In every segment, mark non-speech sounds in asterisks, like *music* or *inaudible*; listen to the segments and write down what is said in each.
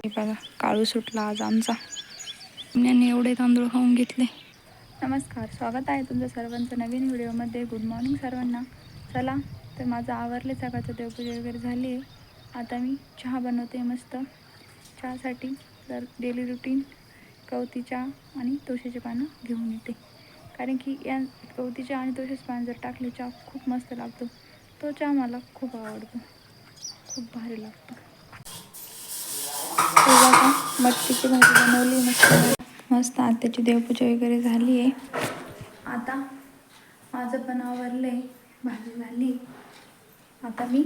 बघा काळू सुटला आज आमचा. याने एवढे तांदूळ खाऊन घेतले. नमस्कार स्वागत आहे तुमचं सर्वांचं नवीन व्हिडिओमध्ये. गुड मॉर्निंग सर्वांना. चला तर माझं आवरले सकाळचं देवपूजा वगैरे झाली आहे आता मी चहा बनवते मस्त. चहासाठी तर डेली रुटीन कवती चहा आणि तुळशीचे पानं घेऊन येते. कारण की या कवतीच्या आणि तुळशीचे पानं जर टाकले चहा खूप मस्त लागतो. तो चहा मला खूप आवडतो. खूप भारी लागतो. मटकीची भाजी बनवली मस्त मस्त आत्याची देवपूजा वगैरे झाली आहे. आता माझं पण आवरलं आहे भाजी झाली. आता मी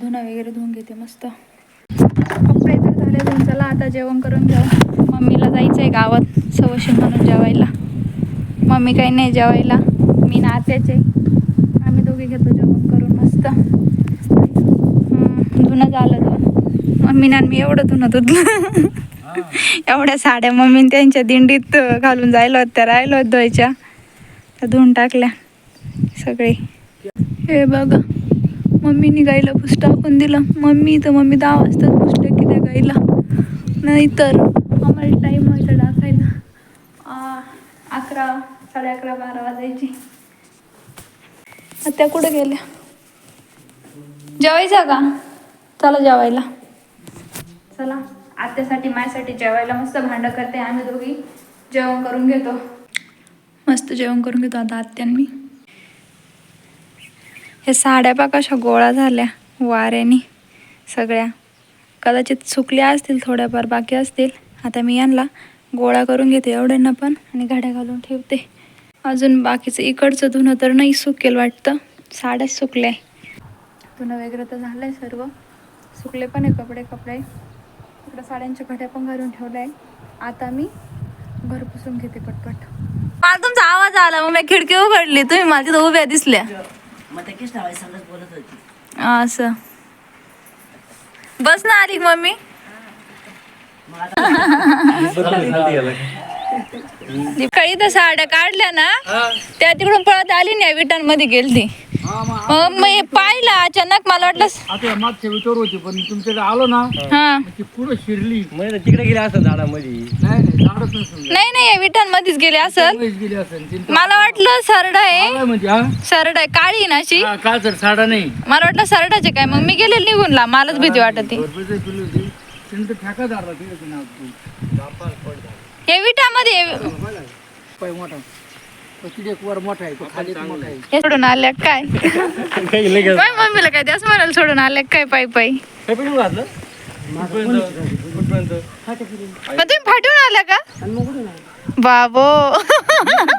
धुणं वगैरे धुवून घेते मस्त. कपडे तर झाले धुवून चला आता जेवण करून घेऊ. मम्मीला जायचं आहे गावात सवशी म्हणून जेवायला. मम्मी काही नाही जेवायला मी ना आत्याचे आम्ही दोघे घेतो जेवण करून मस्त. धुणं झालं. धुवून मम्मी ना मी एवढं धुणं धुतलं. एवढ्या साड्या मम्मीने त्यांच्या दिंडीत घालून जायला होत्या राहिल्या होत्या धुवायच्या. त्या धुवून टाकल्या सगळे. हे बघा मम्मीने गाईला पुस टाकून दिलं. मम्मी तर मम्मी दहा वाजताच पुसलं की त्या गाईला. नाही तर आम्हाला टाईम व्हायचा टाकायला. अकरा साडे अकरा बारा वाजायची. त्या कुठं गेल्या? जेवायचा का? चला जेवायला. चला आत्यासाठी माझ्यासाठी जेवायला मस्त भांडं करते आम्ही दोघी. जेवण करून घेतो. मस्त जेवण करून घेतो आता आत्यान मी. हे साड्या बा कशा गोळा झाल्या वाऱ्याने सगळ्या. कदाचित सुकल्या असतील थोड्याफार बाकी असतील. आता मी यांना गोळा करून घेते एवढ्यांना पण आणि घड्या घालून ठेवते. अजून बाकीचं इकडचं धुणं तर नाही सुकेल वाटतं. साड्याच सुकल्या. धुणं वगैरे तर झालं आहे सर्व. सुकले पण आहे कपडे कपडे. इकडं साड्यांच्या घड्या पण घालून ठेवल्या आहे. आता मी घर पुसून घेते पटपट. मला तुमचा आवाज आला मग मी खिडकी उघडली. तुम्ही मला तिथं उभ्या दिसल्या. असं. बस ना आली मम्मी? *laughs* *laughs* काही तर साड्या काढल्या ना त्या तिकडून पळत आली नाही विटांमध्ये गेलती. मग मी पाहिलं अचानक मला वाटलं आता मागच्या विचार होती पण तुमच्याकडे आलो ना हा. ती पुढं शिरली. म्हणजे तिकडे गेले असं झाडामध्ये. नाही नाही झाडच नसून नाही नाही या विटांमध्येच गेले असल गेली असेल चिंता मला वाटलं सरड आहे. म्हणजे हा? सरड आहे काळी आहे ना अशी. हा, काय तर साडा नाही. मला वाटलं सरडाचे काय मग मी गेले निघून ला मलाच भीती वाटत भरपूर होती. फेका झाडला तिथे नाव हे विटामध्ये पाय मोठा. तो तिथे एक वर मोठा आहे तो खाली एक मोठा आहे. हे सोडून आल्या काय? काही लगेच. काय मम्मीला काय त्याच म्हणाल सोडून आल्या काय पायी पायी? काय पण घातलं कुठपर्यंत? कुठपर्यंत? मग तुम्ही फाटून आल्या का? बाबो.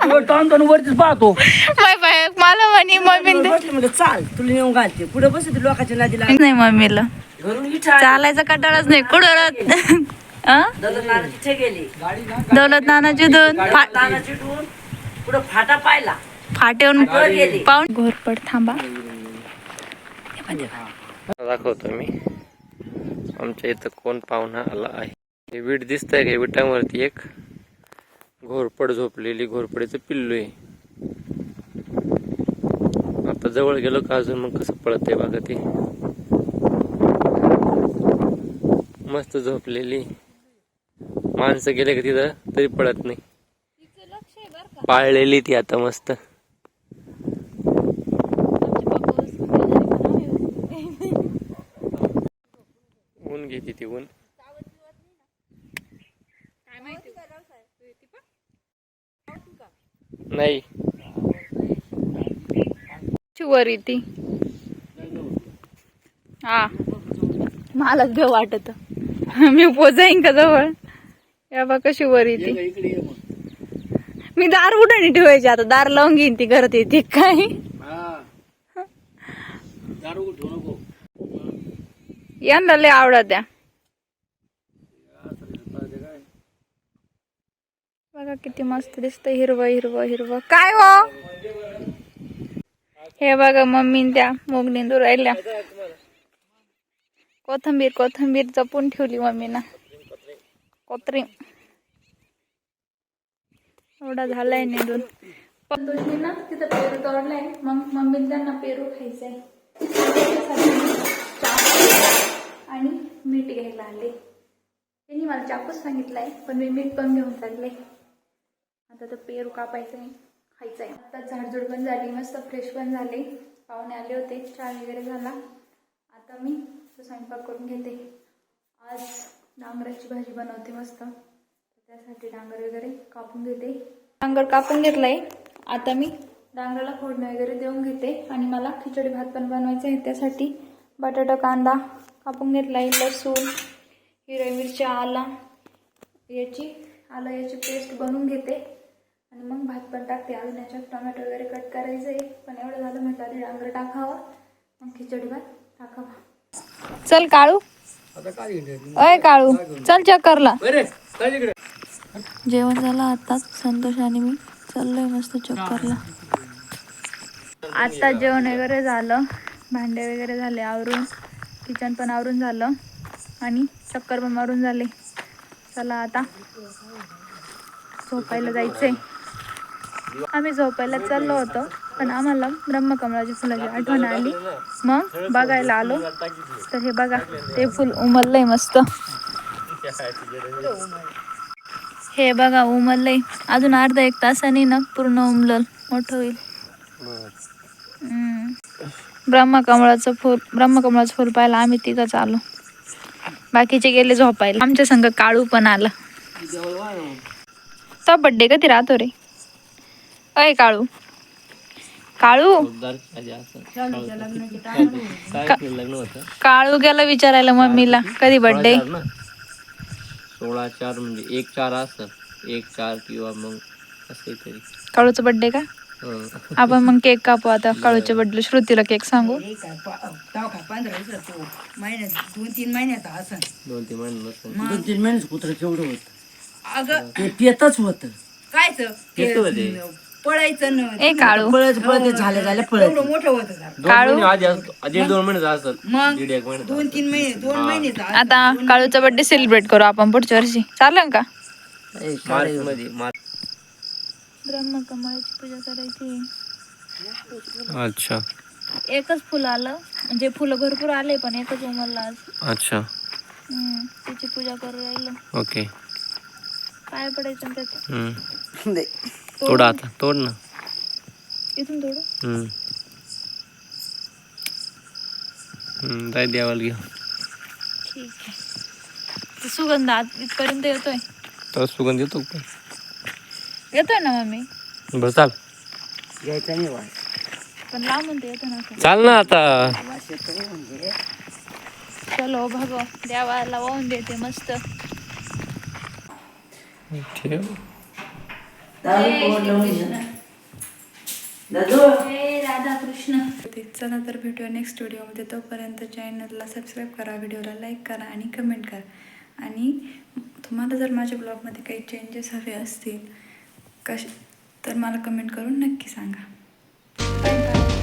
तो ताण ताण वरतीच पाहतो. बाय बाय मला म्हणे मम्मी म्हणजे चाल तुला नेऊन घालते. पुढे बसते लोकांच्या नादीला. नाही मम्मीला. घरून चालायचा कटाळच नाही. कुठं दौलत नानाची दोन पुढे फाटा पाहिला. फाटेवून वर गेली. पाहून घोरपड थांबा. दाखवतो मी. आमच्या इथं कोण पाहुणा आला आहे. हे वीट दिसतंय का? विटांवरती एक. घोरपड झोपलेली घोरपडीचं पिल्लू आहे. आता जवळ गेलो का अजून? मग कसं पळत आहे बघा ते. मस्त झोपलेली. माणसं गेले का तिथं तरी पळत नाही. पाळलेली ती आता मस्त. ऊन घेते ती ऊन. नाही. वर ती. हा. मलाच भेव वाटत. मी पोजाईन का जवळ? या बा कशी वर येते. इकडे ये मग. मी दार उठाने ठेवायची आता दार लावून घेईन ती घरात येते काय? हा. दारू ठेवू नको. यंदा लय आवडत त्या. बघा किती मस्त दिसतं हिरवं हिरवं हिरवं. काय हो? हे बघा मम्मी त्या मूग निंदू राहिल्या कोथंबीर कोथंबीर जपून ठेवली मम्मीनं. कोत्री एवढा झालाय निंदून संतोषनी ना तिथं पेरू तोडलाय. मग मम्मी त्यांना पेरू खायचंय. चहा आणि मीठ घ्यायला आले. त्यांनी मला चाकूच सांगितलाय पण मी मीठ पण घेऊन चालले. आता तर पेरू कापायचं आहे खायचं आहे आता झाडझूड पण झाली मस्त फ्रेश पण झाले. पाहुणे आले होते चहा वगैरे झाला. आता मी स्वयंपाक करून घेते. आज डांगराची भाजी बनवते मस्त. त्यासाठी डांगर वगैरे कापून घेते. डांगर कापून घेतलाय. आता मी डांगराला फोडणं वगैरे देऊन घेते. आणि मला खिचडी भात पण बनवायचा आहे त्यासाठी. बटाटा कांदा कापून घेतलाय लसूण हिरव्या मिरच्या आला. याची आलं याची पेस्ट बनवून घेते. आणि मग भात पण टाकते. अजून याच्यात टोमॅटो वगैरे कट करायचं आहे पण एवढं झालं म्हटलं आधी डांगर टाकावं. मग खिचडी भात टाकावा. चल काळू. अय काळू चल चक्करला. जेवण झालं आताच संतोष आणि मी चाललोय मस्त चक्करला. आता जेवण वगैरे झालं भांडे वगैरे झाले आवरून किचन पण आवरून झालं आणि चक्कर पण मारून झाले. चला आता झोपायला जायचंय. आम्ही झोपायला चाललो होतो. पण आम्हाला ब्रह्मकमळाची फुलाची आठवण आली. मग बघायला आलो. तर हे बघा ते फुल उमललंय मस्त. हे बघा उमललंय. अजून अर्धा एक तासाने ना पूर्ण उमलल. मोठं होईल. हम्म. ब्रह्मकमळाचं फुल ब्रह्मकमळाचं फुल पाहायला आम्ही तिघंच आलो. बाकीचे गेले झोपायला. आमच्या संग काळू पण आला. तो बड्डे कधी राहतो रे? अय काळू. काळू? काळू गेला विचारायला मम्मीला. कधी ना? सोळा चार म्हणजे एक चार असत एक चार किंवा मग असं तरी काळूचा बड्डे का? आपण मग केक कापू आता. काळूच्या बड्डे श्रुतीला केक सांगू. महिन्यात दोन तीन महिन्यात असं. दोन तीन महिने नसेल दोन तीन महिन्याच कुत्र केवढं होत? अगं ते पेतच होत. होते. पळायचं न. ए काळू. पळत पळत झालं झालं पळत. मोठं होत दोन महिने आधी असतो दीड दोन महिने असतात. मग दीड एक महिने दोन तीन महिने दोन महिने आता काळूचा बड्डे सेलिब्रेट करू आपण पुढच्या वर्षी. चालेल का? मार्च मध्ये मार्च ब्रह्मकमळाची पूजा करायची. अच्छा. एकच फुल आलं. म्हणजे फुलं भरपूर आले पण एकच उमरला आज. अच्छा. हम्म, त्याची पूजा करू राहिलो. ओके. काय पडायचं त्यात. हम्म. तोड आता तोड ना. इथून थोडं हम्म. जाय देवाला घ्या ठीक आहे. ते सुगंध आत इथपर्यंत येतोय. तर सुगंध येतो का? येतोय ना मम्मी? बरं चाल. घ्यायचा नाही वास. पण लाव म्हणते येतो ना असं. चाल ना आता. वास येतो म्हणजे. चलो भगव. देवाला वाहून देते मस्त. ठेव. जय राधा कृष्ण. चला तर भेटूया नेक्स्ट व्हिडिओमध्ये तोपर्यंत चॅनलला सबस्क्राईब करा व्हिडिओला लाईक करा आणि कमेंट करा. आणि तुम्हाला जर माझ्या ब्लॉगमध्ये काही चेंजेस हवे असतील कश तर मला कमेंट करून नक्की सांगा. Bye bye